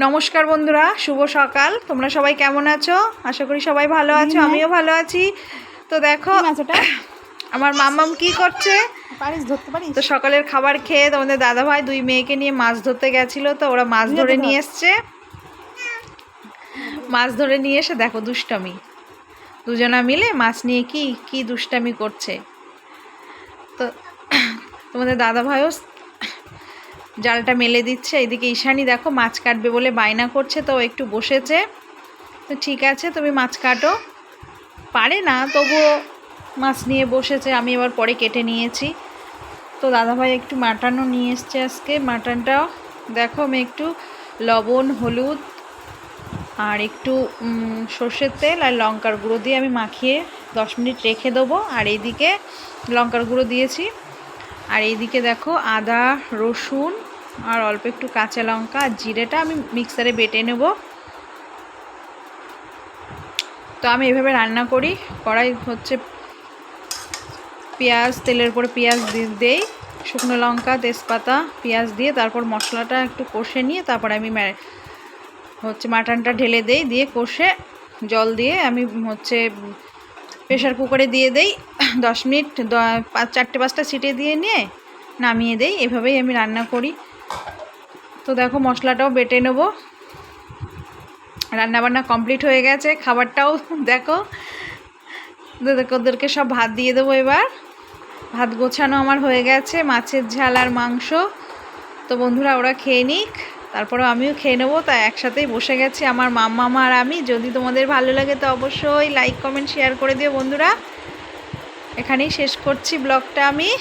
নমস্কার বন্ধুরা শুভ সকাল। তোমরা সবাই কেমন আছো? আশা করি সবাই ভালো আছো আমিও ভালো আছি। তো দেখো আমার মাম্মাম কি করছে? পারিস ধরতে পারিস? তো সকালের খাবার খেয়ে তোমাদের দাদা ভাই দুই মেয়েকে নিয়ে মাছ ধরতে গেছিল তো ওরা মাছ ধরে নিয়ে এসছে। মাছ ধরে নিয়ে এসে দেখো দুষ্টামি। দুজনা মিলে মাছ নিয়ে কি কি দুষ্টামি করছে। তো তোমাদের দাদা ভাইও জালটা মেলে দিচ্ছে। এদিকে ঈশানি দেখো মাছ কাটবে বলে বায়না করছে, তো একটু বসেছে। তো ঠিক আছে, তুমি মাছ কাটো। পারে না, তবুও মাছ নিয়ে বসেছে, আমি এবার পরে কেটে নিয়েছি। তো দাদাভাই একটু মাটানও নিয়ে এসছে আজকে, মাটনটাও। দেখো আমি একটু লবণ, হলুদ আর একটু সর্ষের তেল আর লঙ্কার গুঁড়ো দিয়ে আমি মাখিয়ে দশ মিনিট রেখে দেবো। আর এইদিকে লঙ্কার গুঁড়ো দিয়েছি। আর এইদিকে দেখো আদা, রসুন আর অল্প একটু কাঁচা লঙ্কা আর জিরেটা আমি মিক্সারে বেটে নেব। তো আমি এভাবে রান্না করি। কড়াই হচ্ছে পেঁয়াজ, তেলের উপরে পেঁয়াজ দেই, শুকনো লঙ্কা, তেজপাতা, পেঁয়াজ দিয়ে তারপর মশলাটা একটু কষে নিয়ে তারপর আমি হচ্ছে মাটনটা ঢেলে দেই, দিয়ে কষে জল দিয়ে আমি হচ্ছে প্রেশার কুকারে দিয়ে দেই। দশ মিনিট চারটে পাঁচটা সিটে দিয়ে নিয়ে নামিয়ে দেই। এভাবেই আমি রান্না করি। তো দেখো মশলাটাও বেটে নেব। রান্নাবান্না কমপ্লিট হয়ে গেছে, খাবারটাও দেখো। ওদের- ওদেরকে সব ভাত দিয়ে দেবো এবার। ভাত গোছানো আমার হয়ে গেছে, মাছের ঝাল আর মাংস। তো বন্ধুরা, ওরা খেয়ে নিক তারপরে আমিও খেয়ে নেব। তাই একসাথেই বসে গেছি আমার মাম্মা আর আমি। যদি তোমাদের ভালো লাগে তো অবশ্যই লাইক কমেন্ট শেয়ার করে দিও বন্ধুরা। এখানেই শেষ করছি ব্লগটা আমি।